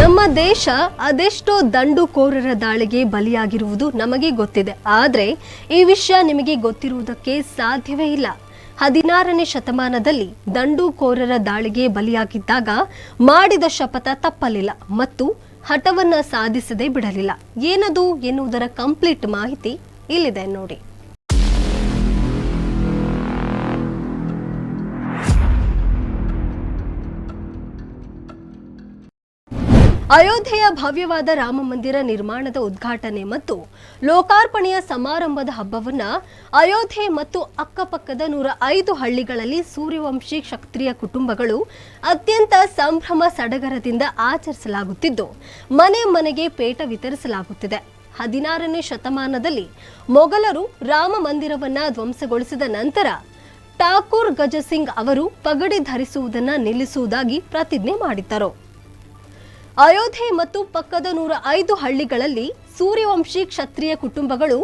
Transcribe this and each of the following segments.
ನಮ್ಮ ದೇಶ ಅದೆಷ್ಟೋ ದಂಡುಕೋರರ ದಾಳಿಗೆ ಬಲಿಯಾಗಿರುವುದು ನಮಗೆ ಗೊತ್ತಿದೆ. ಆದರೆ ಈ ವಿಷಯ ನಿಮಗೆ ಗೊತ್ತಿರುವುದಕ್ಕೆ ಸಾಧ್ಯವೇ ಇಲ್ಲ. ಹದಿನಾರನೇ ಶತಮಾನದಲ್ಲಿ ದಂಡುಕೋರರ ದಾಳಿಗೆ ಬಲಿಯಾಗಿದ್ದಾಗ ಮಾಡಿದ ಶಪಥ ತಪ್ಪಲಿಲ್ಲ ಮತ್ತು ಹಠವನ್ನು ಸಾಧಿಸದೆ ಬಿಡಲಿಲ್ಲ. ಏನದು ಎನ್ನುವುದರ ಕಂಪ್ಲೀಟ್ ಮಾಹಿತಿ ಇಲ್ಲಿದೆ ನೋಡಿ. ಅಯೋಧ್ಯೆಯ ಭವ್ಯವಾದ ರಾಮ ಮಂದಿರ ನಿರ್ಮಾಣದ ಉದ್ಘಾಟನೆ ಮತ್ತು ಲೋಕಾರ್ಪಣೆಯ ಸಮಾರಂಭದ ಹಬ್ಬವನ್ನು ಅಯೋಧ್ಯೆ ಮತ್ತು ಅಕ್ಕಪಕ್ಕದ ನೂರ ಐದು ಹಳ್ಳಿಗಳಲ್ಲಿ ಸೂರ್ಯವಂಶಿ ಕ್ಷತ್ರಿಯ ಕುಟುಂಬಗಳು ಅತ್ಯಂತ ಸಂಭ್ರಮ ಸಡಗರದಿಂದ ಆಚರಿಸಲಾಗುತ್ತಿದ್ದು, ಮನೆ ಮನೆಗೆ ಪೇಟ ವಿತರಿಸಲಾಗುತ್ತಿದೆ. ಹದಿನಾರನೇ ಶತಮಾನದಲ್ಲಿ ಮೊಘಲರು ರಾಮ ಮಂದಿರವನ್ನ ಧ್ವಂಸಗೊಳಿಸಿದ ನಂತರ ಠಾಕೂರ್ ಗಜಸಿಂಗ್ ಅವರು ಪಗಡಿ ಧರಿಸುವುದನ್ನು ನಿಲ್ಲಿಸುವುದಾಗಿ ಪ್ರತಿಜ್ಞೆ ಮಾಡಿದ್ದರು. ಅಯೋಧ್ಯೆ ಮತ್ತು ಪಕ್ಕದ ನೂರ ಐದು ಹಳ್ಳಿಗಳಲ್ಲಿ ಸೂರ್ಯವಂಶಿ ಕ್ಷತ್ರಿಯ ಕುಟುಂಬಗಳು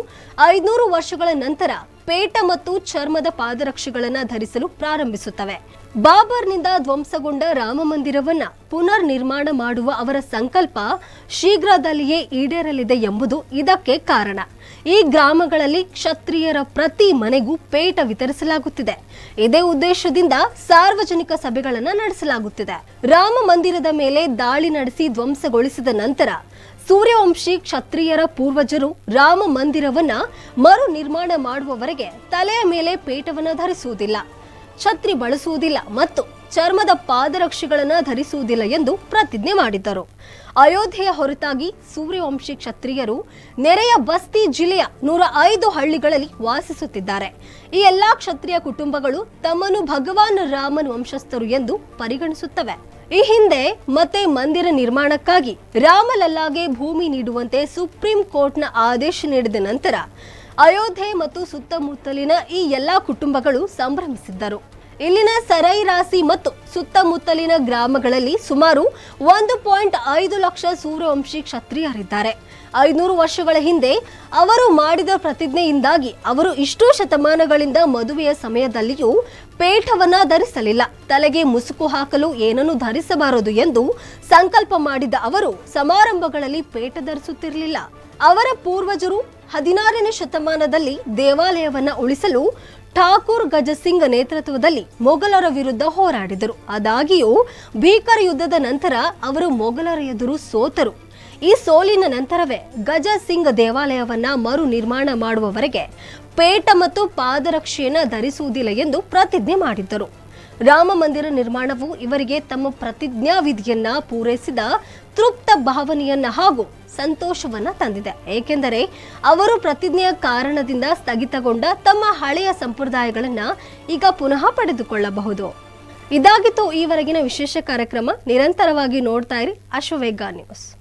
ಐದುನೂರು ವರ್ಷಗಳ ನಂತರ ಪೇಟ ಮತ್ತು ಚರ್ಮದ ಪಾದರಕ್ಷೆಗಳನ್ನು ಧರಿಸಲು ಪ್ರಾರಂಭಿಸುತ್ತವೆ. ಬಾಬರ್ನಿಂದ ಧ್ವಂಸಗೊಂಡ ರಾಮ ಮಂದಿರವನ್ನ ಪುನರ್ ನಿರ್ಮಾಣ ಮಾಡುವ ಅವರ ಸಂಕಲ್ಪ ಶೀಘ್ರದಲ್ಲಿಯೇ ಈಡೇರಲಿದೆ ಎಂಬುದು ಇದಕ್ಕೆ ಕಾರಣ. ಈ ಗ್ರಾಮಗಳಲ್ಲಿ ಕ್ಷತ್ರಿಯರ ಪ್ರತಿ ಮನೆಗೂ ಪೇಟ ವಿತರಿಸಲಾಗುತ್ತಿದೆ. ಇದೇ ಉದ್ದೇಶದಿಂದ ಸಾರ್ವಜನಿಕ ಸಭೆಗಳನ್ನು ನಡೆಸಲಾಗುತ್ತಿದೆ. ರಾಮ ಮಂದಿರದ ಮೇಲೆ ದಾಳಿ ನಡೆಸಿ ಧ್ವಂಸಗೊಳಿಸಿದ ನಂತರ ಸೂರ್ಯವಂಶಿ ಕ್ಷತ್ರಿಯರ ಪೂರ್ವಜರು ರಾಮ ಮಂದಿರವನ್ನ ಮರು ನಿರ್ಮಾಣ ಮಾಡುವವರೆಗೆ ತಲೆಯ ಮೇಲೆ ಪೇಟವನ್ನು ಧರಿಸುವುದಿಲ್ಲ. ಛತ್ರಿ ಬಳಸುವುದಿಲ್ಲ ಮತ್ತು ಚರ್ಮದ ಪಾದರಕ್ಷೆಗಳನ್ನ ಧರಿಸುವುದಿಲ್ಲ ಎಂದು ಪ್ರತಿಜ್ಞೆ ಮಾಡಿದ್ದರು. ಅಯೋಧ್ಯೆಯ ಹೊರತಾಗಿ ಸೂರ್ಯವಂಶಿ ಕ್ಷತ್ರಿಯರು ನೆರೆಯ ಬಸ್ತಿ ಜಿಲ್ಲೆಯ ನೂರ ಐದು ಹಳ್ಳಿಗಳಲ್ಲಿ ವಾಸಿಸುತ್ತಿದ್ದಾರೆ. ಈ ಎಲ್ಲಾ ಕ್ಷತ್ರಿಯ ಕುಟುಂಬಗಳು ತಮ್ಮನ್ನು ಭಗವಾನ್ ರಾಮನ್ ವಂಶಸ್ಥರು ಎಂದು ಪರಿಗಣಿಸುತ್ತವೆ. ಈ ಹಿಂದೆ ಮತ್ತೆ ಮಂದಿರ ನಿರ್ಮಾಣಕ್ಕಾಗಿ ರಾಮಲಲ್ಲಾಗೆ ಭೂಮಿ ನೀಡುವಂತೆ ಸುಪ್ರೀಂ ಕೋರ್ಟ್ನ ಆದೇಶ ನೀಡಿದ ನಂತರ ಅಯೋಧ್ಯೆ ಮತ್ತು ಸುತ್ತಮುತ್ತಲಿನ ಈ ಎಲ್ಲಾ ಕುಟುಂಬಗಳು ಸಂಭ್ರಮಿಸಿದ್ದರು. ಇಲ್ಲಿನ ಸರೈ ರಾಸಿ ಮತ್ತು ಸುತ್ತಮುತ್ತಲಿನ ಗ್ರಾಮಗಳಲ್ಲಿ ಸುಮಾರು ಒಂದು ಪಾಯಿಂಟ್ ಐದು ಲಕ್ಷ ಸೂರ್ಯವಂಶಿ ಕ್ಷತ್ರಿಯರಿದ್ದಾರೆ. ಐನೂರು ವರ್ಷಗಳ ಹಿಂದೆ ಅವರು ಮಾಡಿದ ಪ್ರತಿಜ್ಞೆಯಿಂದಾಗಿ ಅವರು ಇಷ್ಟು ಶತಮಾನಗಳಿಂದ ಮದುವೆಯ ಸಮಯದಲ್ಲಿಯೂ ಪೇಠವನ್ನ ಧರಿಸಲಿಲ್ಲ. ತಲೆಗೆ ಮುಸುಕು ಹಾಕಲು ಏನನ್ನು ಧರಿಸಬಾರದು ಎಂದು ಸಂಕಲ್ಪ ಮಾಡಿದ ಅವರು ಸಮಾರಂಭಗಳಲ್ಲಿ ಪೇಟ ಧರಿಸುತ್ತಿರಲಿಲ್ಲ. ಅವರ ಪೂರ್ವಜರು ಹದಿನಾರನೇ ಶತಮಾನದಲ್ಲಿ ದೇವಾಲಯವನ್ನು ಉಳಿಸಲು ಠಾಕೂರ್ ಗಜಸಿಂಗ್ ನೇತೃತ್ವದಲ್ಲಿ ಮೊಘಲರ ವಿರುದ್ಧ ಹೋರಾಡಿದರು. ಆದಾಗಿಯೂ ಭೀಕರ ಯುದ್ಧದ ನಂತರ ಅವರು ಮೊಘಲರ ಎದುರು ಸೋತರು. ಈ ಸೋಲಿನ ನಂತರವೇ ಗಜ ಸಿಂಗ್ ದೇವಾಲಯವನ್ನ ಮರು ನಿರ್ಮಾಣ ಮಾಡುವವರೆಗೆ ಪೇಟ ಮತ್ತು ಪಾದರಕ್ಷೆಯನ್ನು ಧರಿಸುವುದಿಲ್ಲ ಎಂದು ಪ್ರತಿಜ್ಞೆ ಮಾಡಿದ್ದರು. ರಾಮ ಮಂದಿರ ನಿರ್ಮಾಣವು ಇವರಿಗೆ ತಮ್ಮ ಪ್ರತಿಜ್ಞಾ ವಿಧಿಯನ್ನ ಪೂರೈಸಿದ ತೃಪ್ತ ಭಾವನೆಯನ್ನ ಹಾಗೂ ಸಂತೋಷವನ್ನ ತಂದಿದೆ. ಏಕೆಂದರೆ ಅವರು ಪ್ರತಿಜ್ಞೆಯ ಕಾರಣದಿಂದ ಸ್ಥಗಿತಗೊಂಡ ತಮ್ಮ ಹಳೆಯ ಸಂಪ್ರದಾಯಗಳನ್ನ ಈಗ ಪುನಃ ಪಡೆದುಕೊಳ್ಳಬಹುದು. ಇದಾಗಿತ್ತು ಈವರೆಗಿನ ವಿಶೇಷ ಕಾರ್ಯಕ್ರಮ. ನಿರಂತರವಾಗಿ ನೋಡ್ತಾ ಇರಿ ಅಶ್ವವೇಗ ನ್ಯೂಸ್.